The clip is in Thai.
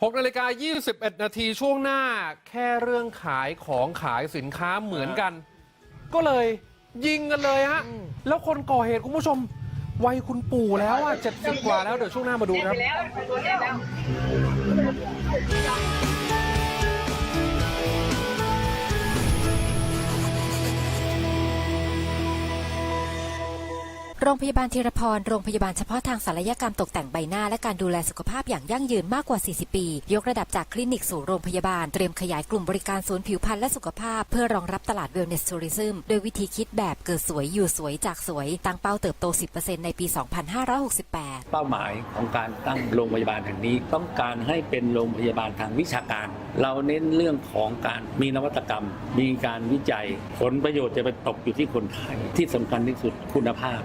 6นาฬิกา21 นาทีช่วงหน้าแค่เรื่องขายของขายสินค้าเหมือนกัน ก็เลยยิงกันเลยฮะ แล้วคนก่อเหตุคุณผู้ชม วัยคุณปู่แล้วอะ70 กว่าแล้ว เดี๋ยวช่วงหน้ามาดูครับ โรงพยาบาลธีรพร โรงพยาบาลเฉพาะทางศัลยกรรมตกแต่งใบหน้าและการดูแลสุขภาพอย่างยั่งยืนมากกว่า 40 ปี ยกระดับจากคลินิกสู่โรงพยาบาล เตรียมขยายกลุ่มบริการศูนย์ผิวพรรณและสุขภาพ เพื่อรองรับตลาดเวลเนสทัวริซึมโดยวิธีคิดแบบเกิดสวยอยู่สวยจากสวย ตั้งเป้าเติบโต 10%ในปี 2568 เป้าหมายของการตั้งโรงพยาบาลแห่งนี้ ต้องการให้เป็นโรงพยาบาลทางวิชาการ เราเน้นเรื่องของการมีนวัตกรรม มีการวิจัย ผลประโยชน์จะไปตกอยู่ที่คนไข้ที่สำคัญที่สุดคุณภาพ